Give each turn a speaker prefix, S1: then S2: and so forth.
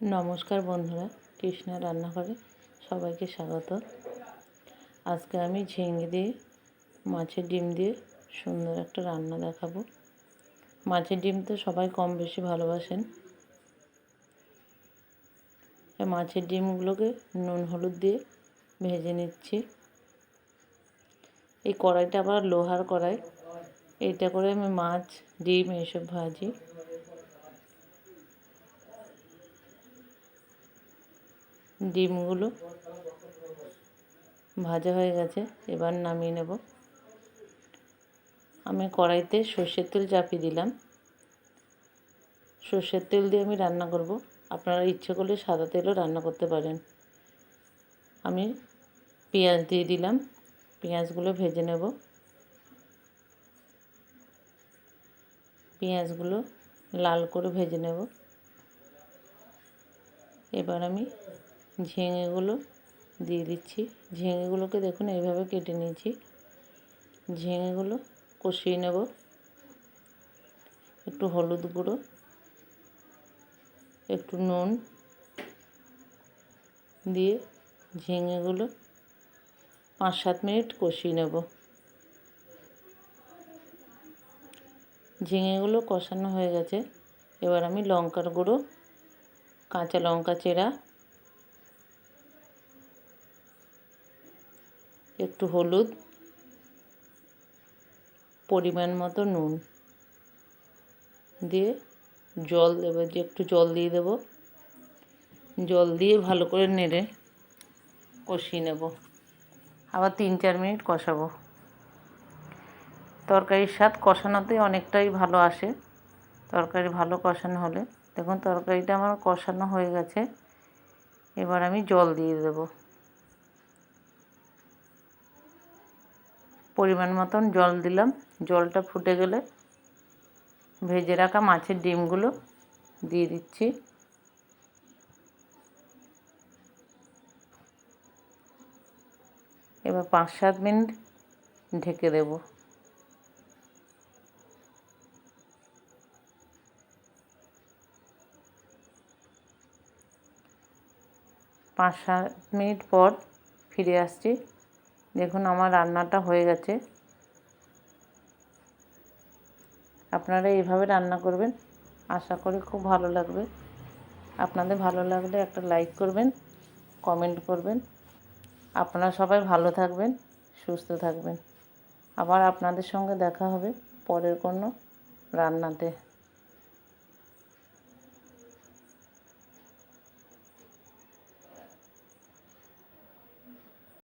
S1: নমস্কার বন্ধুরা, কৃষ্ণা রান্নাঘরে সবাইকে স্বাগত। আজকে আমি ঝিঙে দিয়ে, মাছের ডিম দিয়ে সুন্দর একটা রান্না দেখাবো। মাছের ডিম তো সবাই কম বেশি ভালোবাসেন। মাছের ডিমগুলোকে নুন হলুদ দিয়ে ভেজে নিচ্ছি। এই কড়াইটা আবার লোহার কড়াই। এটা করে আমি মাছ, ডিম এইসব ভাজি। ডিমগুলো ভাজা হয়ে গেছে, এবার নামিয়ে নেব। আমি কড়াইতে সর্ষের তেল চাপিয়ে দিলাম। সর্ষের তেল দিয়ে আমি রান্না করব। আপনারা ইচ্ছে করলে সাদা তেলও রান্না করতে পারেন। আমি পেঁয়াজ দিয়ে দিলাম। পেঁয়াজগুলো ভেজে নেব। পেঁয়াজগুলো লাল করে ভেজে নেব। এবার আমি ঝিঙেগুলো দিয়ে দিচ্ছি। ঝিঙেগুলোকে দেখুন এইভাবে কেটে নিয়েছি। ঝিঙেগুলো কষিয়ে নেব। একটু হলুদ গুঁড়ো, একটু নুন দিয়ে ঝিঙেগুলো পাঁচ সাত মিনিট কষিয়ে নেব। ঝিঙেগুলো কষানো হয়ে গেছে। এবার আমি লঙ্কার গুঁড়ো, কাঁচা লঙ্কা চেরা একটু হলুদ পরিমাণ মতো নুন দিয়ে জল দেবো যে একটু জল দিয়ে দেবো। জল দিয়ে ভালো করে নেড়ে কষিয়ে নেব। আবার তিন চার মিনিট কষাবো। তরকারির স্বাদ কষানোতে অনেকটাই ভালো আসে। তরকারি ভালো কষানো হলে। দেখুন, তরকারিটা আমার কষানো হয়ে গেছে। এবার আমি জল দিয়ে দেবো। পরিমাণ মতন জল দিলাম। জলটা ফুটে গেলে ভেজে রাখা মাছের ডিমগুলো দিয়ে দিচ্ছি। এবার পাঁচ সাত মিনিট ঢেকে দেব। পাঁচ সাত মিনিট পর ফিরে আসছি। দেখুন আমার রান্নাটা হয়ে গেছে। আপনারা এইভাবে রান্না করবেন। আশা করি খুব ভালো লাগবে। আপনাদের ভালো লাগলে একটা লাইক করবেন কমেন্ট করবেন। আপনারা সবাই ভালো থাকবেন, সুস্থ থাকবেন। আবার আপনাদের সঙ্গে দেখা হবে পরের কোনো রান্নাতে।